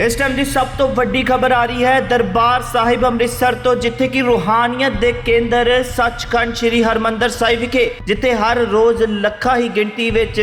ਇਸ ਟਾਈਮ ਦੀ ਸਭ ਤੋਂ ਵੱਡੀ ਖਬਰ ਆ ਰਹੀ ਹੈ ਦਰਬਾਰ ਸਾਹਿਬ ਅੰਮ੍ਰਿਤਸਰ ਤੋਂ, ਜਿੱਥੇ ਕਿ ਰੂਹਾਨੀਅਤ ਦੇ ਕੇਂਦਰ ਸੱਚਖੰਡ ਸ੍ਰੀ ਹਰਮੰਦਰ ਸਾਹਿਬ ਵਿਖੇ, ਜਿੱਥੇ ਹਰ ਰੋਜ਼ ਲੱਖਾਂ ਹੀ ਗਿਣਤੀ ਵਿੱਚ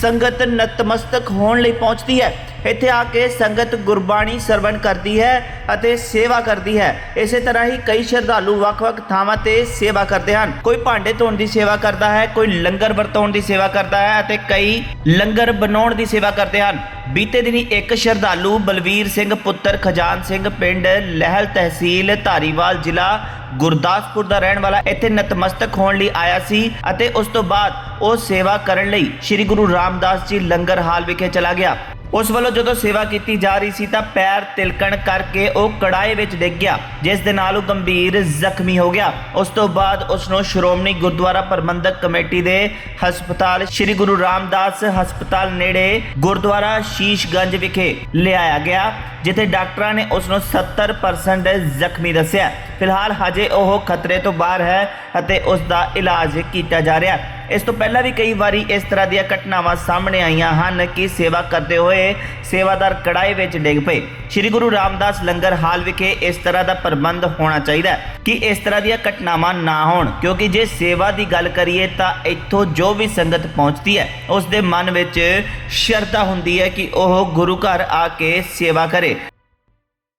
ਸੰਗਤ ਨਤਮਸਤਕ ਹੋਣ ਲਈ ਪਹੁੰਚਦੀ ਹੈ। ਇੱਥੇ ਆ ਕੇ ਸੰਗਤ ਗੁਰਬਾਣੀ ਸਰਵਣ ਕਰਦੀ ਹੈ ਅਤੇ ਸੇਵਾ ਕਰਦੀ ਹੈ। ਇਸੇ ਤਰ੍ਹਾਂ ਹੀ ਕਈ ਸ਼ਰਧਾਲੂ ਵੱਖ-ਵੱਖ ਥਾਵਾਂ ਤੇ ਸੇਵਾ ਕਰਦੇ ਹਨ। ਕੋਈ ਭਾਂਡੇ ਧੋਣ ਦੀ ਸੇਵਾ ਕਰਦਾ ਹੈ, ਕੋਈ ਲੰਗਰ ਵਰਤਾਉਣ ਦੀ ਸੇਵਾ ਕਰਦਾ ਹੈ ਅਤੇ ਕਈ ਲੰਗਰ ਬਣਾਉਣ ਦੀ ਸੇਵਾ ਕਰਦੇ ਹਨ। ਬੀਤੇ ਦਿਨੀ ਇੱਕ ਸ਼ਰਧਾਲੂ ਬਲਵੀਰ ਸਿੰਘ ਪੁੱਤਰ ਖਜਾਨ ਸਿੰਘ ਪਿੰਡ ਲਹਿਲ ਤਹਿਸੀਲ ਧਾਰੀਵਾਲ ਜ਼ਿਲ੍ਹਾ ਗੁਰਦਾਸਪੁਰ ਦਾ ਰਹਿਣ ਵਾਲਾ ਇੱਥੇ ਨਤਮਸਤਕ ਹੋਣ ਲਈ ਆਇਆ ਸੀ ਅਤੇ ਉਸ ਤੋਂ ਬਾਅਦ ਉਹ ਸੇਵਾ ਕਰਨ ਲਈ ਸ੍ਰੀ ਗੁਰੂ ਰਾਮਦਾਸ ਜੀ ਲੰਗਰ ਹਾਲ ਵਿਖੇ ਚਲਾ ਗਿਆ। ਉਸ ਵੱਲੋਂ ਜਦੋਂ ਸੇਵਾ ਕੀਤੀ ਜਾ ਰਹੀ ਸੀ ਤਾਂ ਪੈਰ ਤਿਲਕਣ ਕਰਕੇ ਉਹ ਕੜਾਏ ਵਿੱਚ ਡਿੱਗ ਗਿਆ, ਜਿਸ ਦੇ ਨਾਲ ਉਹ ਗੰਭੀਰ ਜ਼ਖਮੀ ਹੋ ਗਿਆ। ਉਸ ਤੋਂ ਬਾਅਦ ਉਸ ਨੂੰ ਸ਼੍ਰੋਮਣੀ ਗੁਰਦੁਆਰਾ ਪ੍ਰਬੰਧਕ ਕਮੇਟੀ ਦੇ ਹਸਪਤਾਲ ਸ੍ਰੀ ਗੁਰੂ ਰਾਮਦਾਸ ਹਸਪਤਾਲ ਨੇੜੇ ਗੁਰਦੁਆਰਾ ਸ਼ੀਸ਼ਗੰਜ ਵਿਖੇ ਲਿਆਇਆ ਗਿਆ, ਜਿੱਥੇ ਡਾਕਟਰਾਂ ਨੇ ਉਸ ਨੂੰ 70% ਜ਼ਖਮੀ ਦੱਸਿਆ। ਫਿਲਹਾਲ ਹਜੇ ਉਹ ਖਤਰੇ ਤੋਂ ਬਾਹਰ ਹੈ ਅਤੇ ਉਸ ਦਾ ਇਲਾਜ ਕੀਤਾ ਜਾ ਰਿਹਾ। ਹੈ ਇਸ ਤੋਂ ਪਹਿਲਾਂ ਵੀ ਕਈ ਵਾਰੀ ਇਸ ਤਰ੍ਹਾਂ ਦੀਆਂ ਘਟਨਾਵਾਂ ਸਾਹਮਣੇ ਆਈਆਂ ਹਨ ਕਿ ਸੇਵਾ ਕਰਦੇ ਹੋਏ ਸੇਵਾਦਾਰ ਕੜਾਏ ਵਿੱਚ ਡਿੱਗ ਪਏ। ਸ੍ਰੀ ਗੁਰੂ ਰਾਮਦਾਸ ਲੰਗਰ ਹਾਲ ਵਿਖੇ ਇਸ ਤਰ੍ਹਾਂ ਦਾ ਪ੍ਰਬੰਧ ਹੋਣਾ ਚਾਹੀਦਾ ਹੈ ਕਿ ਇਸ ਤਰ੍ਹਾਂ ਦੀਆਂ ਘਟਨਾਵਾਂ ਨਾ ਹੋਣ, ਕਿਉਂਕਿ ਜੇ ਸੇਵਾ ਦੀ ਗੱਲ ਕਰੀਏ ਤਾਂ ਇੱਥੋਂ ਜੋ ਵੀ ਸੰਗਤ ਪਹੁੰਚਦੀ ਹੈ ਉਸ ਦੇ ਮਨ ਵਿੱਚ ਸ਼ਰਧਾ ਹੁੰਦੀ ਹੈ ਕਿ ਉਹ ਗੁਰੂ ਘਰ ਆ ਕੇ ਸੇਵਾ ਕਰੇ।